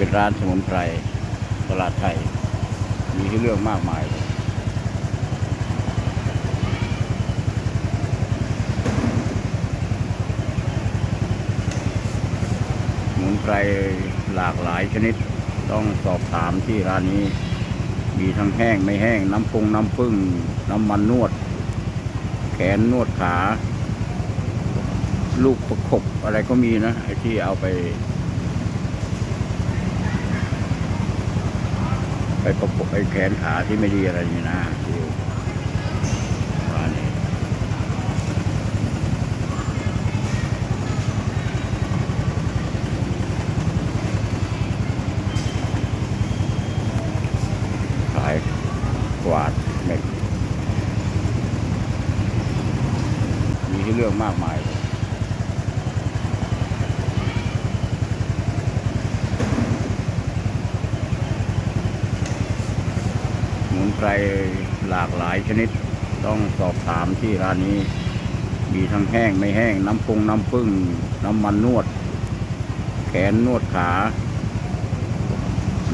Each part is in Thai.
เป็นร้านสมุนไพรตลาดไทย มีให้เลือกมากมายเลยสมุนไพรหลากหลายชนิดต้องสอบถามที่ร้านนี้ มีทั้งแห้งไม่แห้งน้ำปรุงน้ำผึ้งน้ำมันนวด แขนนวดขา ลูกประคบอะไรก็มีนะไอ้ที่เอาไป ไปประกบไอ้แขนขาที่ไม่ดีอะไรนี่นะที่านนี้ขายกวาดเม็ดมีให้เลือกมากมายเลย สมุน ไพรหลากหลายชนิดต้องสอบถามที่ร้านนี้ มีทั้งแห้งไม่แห้ง น้ำปรุงน้ำผึ้งน้ำมันนวด แขนนวดขา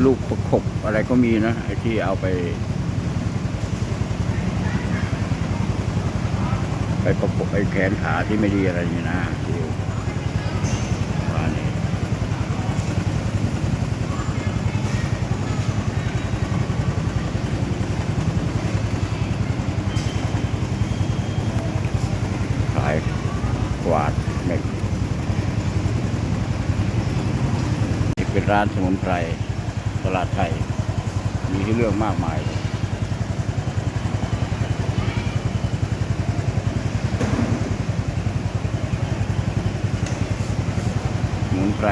ลูกประคบอะไรก็มีนะไอ้ที่เอาไป ไปประกบไอ้แขนขาที่ไม่ดีอะไรนี่นะที่ร้านนี้ ขาย กวาดเม็ดนี่เป็นร้านสมุนไพรตลาดไทย มีให้เลือกมากมายสมุนไพร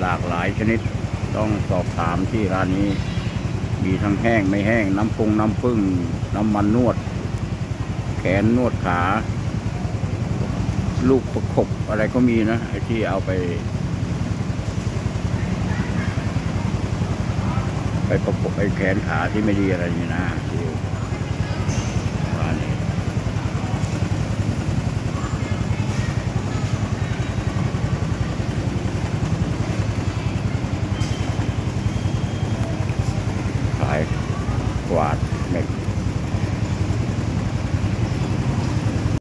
หลากหลายชนิดต้องสอบถามที่ร้านนี้ มีทั้งแห้งไม่แห้งน้ำปรุงน้ำผึ้งน้ำมันนวด แขนนวดขา ลูกประคบอะไรก็มีนะไอ้ที่เอาไป ไปประคบไปแขนขาที่ไม่ดีอะไรนี่นะวานี่ขายกวาดเม็ด